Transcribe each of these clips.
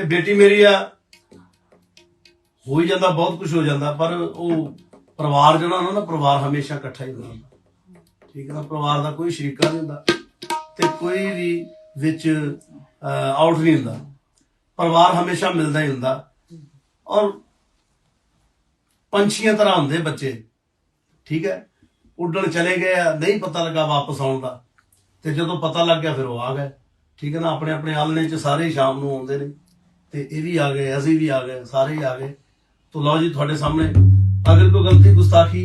ਇਹ ਬੇਟੀ ਮੇਰੀ ਆ ਹੋ ਹੀ ਜਾਂਦਾ ਬਹੁਤ ਕੁਝ ਹੋ ਜਾਂਦਾ ਪਰ ਉਹ ਪਰਿਵਾਰ ਜਿਹੜਾ ਉਹਨਾਂ ਦਾ ਪਰਿਵਾਰ ਹਮੇਸ਼ਾ ਇਕੱਠਾ ਹੀ ਹੁੰਦਾ ਠੀਕ ਹੈ ਨਾ ਪਰਿਵਾਰ ਦਾ ਕੋਈ ਸ਼ਰੀਕਾ ਨਹੀਂ ਹੁੰਦਾ ਤੇ ਕੋਈ ਵੀ ਵਿੱਚ ਆਊਟ ਨਹੀਂ ਹੁੰਦਾ ਪਰਿਵਾਰ ਹਮੇਸ਼ਾ ਮਿਲਦਾ ਹੀ ਹੁੰਦਾ ਔਰ ਪੰਛੀਆਂ ਤਰ੍ਹਾਂ ਹੁੰਦੇ ਬੱਚੇ ਠੀਕ ਹੈ ਉੱਡਣ ਚਲੇ ਗਏ ਆ ਨਹੀਂ ਪਤਾ ਲੱਗਾ ਵਾਪਸ ਆਉਣ ਦਾ ਤੇ ਜਦੋਂ ਪਤਾ ਲੱਗ ਗਿਆ ਫਿਰ ਉਹ ਆ ਗਏ ਠੀਕ ਹੈ ਨਾ ਆਪਣੇ ਆਪਣੇ ਆਲਣੇ 'ਚ ਸਾਰੇ ਸ਼ਾਮ ਨੂੰ ਆਉਂਦੇ ਨੇ ਤੇ ਇਹ ਵੀ ਆ ਗਏ ਅਸੀਂ ਵੀ ਆ ਗਏ ਸਾਰੇ ਹੀ ਆ ਗਏ ਤੋ ਲਓ ਜੀ ਤੁਹਾਡੇ ਸਾਹਮਣੇ ਅਗਰ ਕੋਈ ਗਲਤੀ ਗੁਸਤਾਖੀ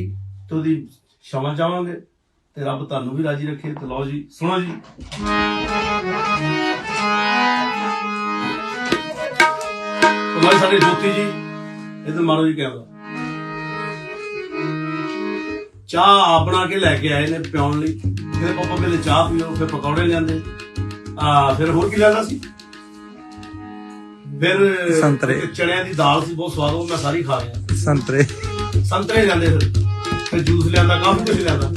ਤੇ ਉਹਦੀ ਸ਼ਮਾ ਚਾਹਾਂਗੇ ਤੇ ਰੱਬ ਤੁਹਾਨੂੰ ਵੀ ਰਾਜੀ ਰੱਖੇ ਤੇ ਲਓ ਜੀ ਸੁਣੋ ਜੀ ਤੁਹਾਡੇ ਸਾਡੇ ਜੋਤੀ ਜੀ ਇਹਦੇ ਮਾਰੋ ਜੀ ਕਹਿੰਦਾ ਚਾਹ ਆਪਣਾ ਕੇ ਲੈ ਕੇ ਆਏ ਨੇ ਪਿਉਣ ਲਈ ਫਿਰ ਪਾਪਾ ਪਹਿਲੇ ਚਾਹ ਪੀਓ ਫਿਰ ਪਕੌੜੇ ਲਿਆਂਦੇ ਆ ਫਿਰ ਹੋਰ ਕੀ ਲੈਣਾ ਸੀ ਫਿਰ ਸੰਤਰੇ ਚਣਿਆਂ ਦੀ ਦਾਲ ਸੀ ਬਹੁਤ ਸਵਾਦ ਉਹ ਮੈਂ ਸਾਰੀ ਖਾ ਲਿਆ ਸੰਤਰੇ ਸੰਤਰੇ ਜਾਂਦੇ ਫਿਰ ਫਿਰ ਜੂਸ ਲਿਆਂਦਾ ਕਾਫੀ ਕੁਝ ਲਿਆਂਦਾ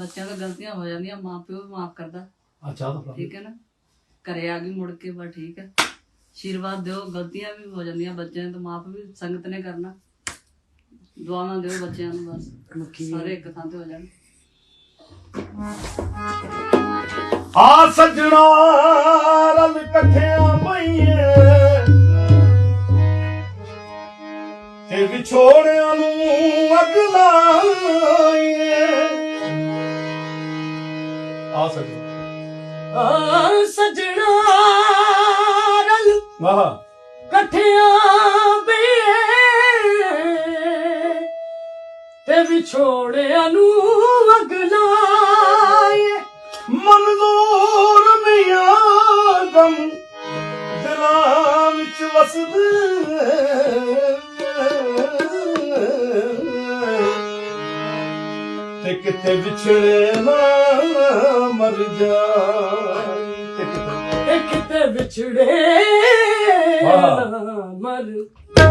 ਬੱਚਿਆਂ ਤੋਂ ਗਲਤੀਆਂ ਹੋ ਜਾਂਦੀਆਂ ਮਾਂ ਪਿਓ ਵੀ ਮਾਫ ਕਰਦਾ ਅੱਛਾ ਤਾਂ ਠੀਕ ਹੈ ਨਾ ਕਰੇ ਆ ਗਈ ਮੁੜ ਕੇ ਬਾ ਠੀਕ ਹੈ ਆਸ਼ੀਰਵਾਦ ਦਿਓ ਗਲਤੀਆਂ ਵੀ ਹੋ ਜਾਂਦੀਆਂ ਬੱਚਿਆਂ ਤੋਂ ਮਾਫ ਵੀ ਸੰਗਤ ਨੇ ਕਰਨਾ ਦੁਆਵਾਂ ਦਿਓ ਬੱਚਿਆਂ ਨੂੰ ਬਸ ਮੁੱਕੀ ਸਾਰੇ ਇੱਕ ਥਾਂ ਤੇ ਹੋ ਜਾਣ ਆ ਸਜਣਾ ਰਲ ਇਕੱਠਿਆਂ ਮਈਏ ਤੇ ਵਿਛੋੜਿਆਂ ਨੂੰ ਅੱਗ ਲਾਈਏ ਆ ਸਜਣਾ ਆ ਸਜਣਾ ਰਲ ਵਾਹ ਇਕੱਠਿਆਂ ਵਿਛੋੜਿਆ ਨੂੰ ਅਗਲਾਏ ਮਨਜ਼ੂਰ ਮੀਆਂ ਗਮ ਜਰਾ ਵਿੱਚ ਵਸਦੇ ਤੇ ਕਿਤੇ ਵਿਛੜੇ ਨਾ ਮਰ ਜਾ ਤੇ ਕਿਤੇ ਵਿਛੜੇ ਮਰ ਜਾ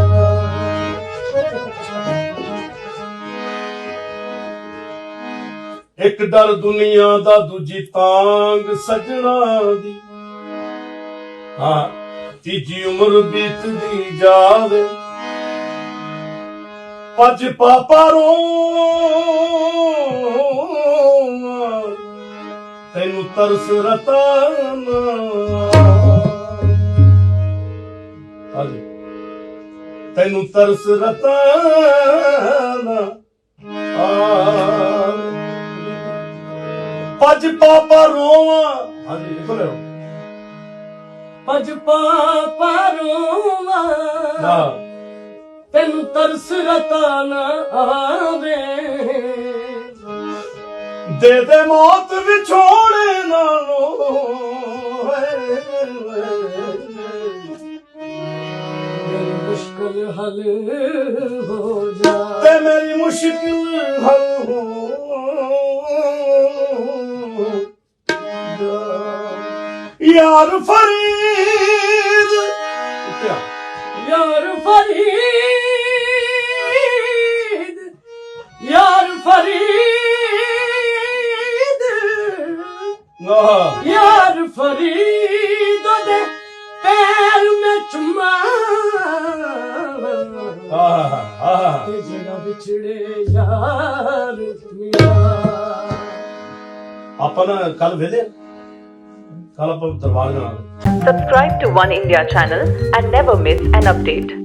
ਇੱਕ ਡਰ ਦੁਨੀਆ ਦਾ ਦੂਜੀ ਤਾਂਗ ਸਜਣਾ ਦੀ ਹਾਂ ਤੀਜੀ ਉਮਰ ਬੀਤਦੀ ਜਾਵੇ ਪੱਜ ਪਾਪਾ ਰੋਂ ਤੈਨੂੰ ਤਰਸ ਹਾਂ ਤੈਨੂੰ ਤਰਸ ਨਾ ਪੰਜ ਪਾਪਾ ਰੋਵਾਂ ਹਾਂਜੀ ਲਿਖ ਲਿਓ ਪੰਜ ਪਾਪਾ ਰੋਵਾਂ ਨਾ ਤੈਨੂੰ ਤਰਸ ਰਤਾ ਨਾ ਆਵੇ ਦੇ ਦੇ ਮੌਤ ਵਿਛੋੜੇ ਨਾਲੋਂ ਮੇਰੀ ਮੁਸ਼ਕਿਲ ਹੱਲ ਹੋ ਜਾ ਤੇ ਮੇਰੀ ਮੁਸ਼ਕਿਲ ਹੱਲ ਹੋ यार फरीद क्या यार फरीद यार फरीद यार फरीद दे पैर में चुमा बिछड़े यार अपना कल भेजे Subscribe to One India channel and never miss an update.